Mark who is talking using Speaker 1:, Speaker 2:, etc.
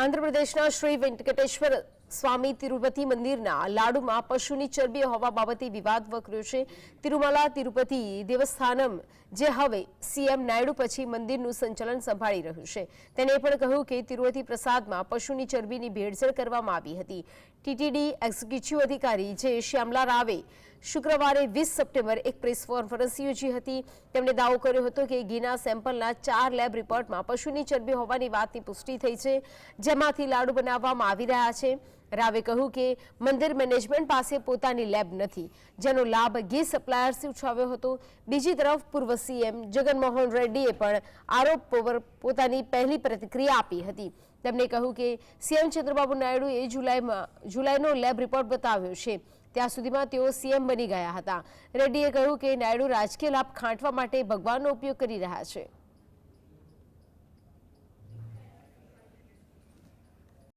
Speaker 1: આંધ્રપ્રદેશના શ્રી વેંકટેશ્વર સ્વામી તિરુપતિ મંદિરના લાડુમાં પશુની ચરબી હોવા બાબતે વિવાદ વકર્યો છે. તિરુમાલા, તિરુપતિ દેવસ્થાનમ, જે હવે સીએમ નાયડુ પછી મંદિરનું સંચાલન સંભાળી રહ્યું છે. તેણે પણ કહ્યું કે તિરુપતિ પ્રસાદમાં પશુની ચરબીની ભેળસેળ કરવામાં આવી હતી. ટીટીડી એક્ઝિક્યુટિવ અધિકારી જે શ્યામલા રાવે શુક્રવારે વીસ સપ્ટેમ્બર એક પ્રેસ કોન્ફરન્સ યોજી હતી. તેમણે દાવો કર્યો હતો કે ઘીના સેમ્પલના ચાર લેબ રિપોર્ટમાં પશુની ચરબી હોવાની વાતની પુષ્ટિ થઈ છે, જેમાંથી લાડુ બનાવવામાં આવી રહ્યા છે. રાવે કહ્યું કે મંદિર મેનેજમેન્ટ પાસે પોતાની લેબ નથી, જેનો લાભ ઘી સપ્લાયર્સે ઉઠાવ્યો હતો. બીજી તરફ પૂર્વ સીએમ જગનમોહન રેડ્ડીએ પણ આરોપ પર પોતાની પહેલી પ્રતિક્રિયા આપી હતી. તેમણે કહ્યું કે સીએમ ચંદ્રબાબુ નાયડુએ જુલાઈમાં જુલાઈનો લેબ રિપોર્ટ બતાવ્યો છે. ત્યાં સુધીમાં તેઓ સીએમ બની ગયા હતા. રેડ્ડીએ કહ્યું કે નાયડુ રાજકીય લાભ ખાંટવા માટે ભગવાનનો ઉપયોગ કરી રહ્યા છે.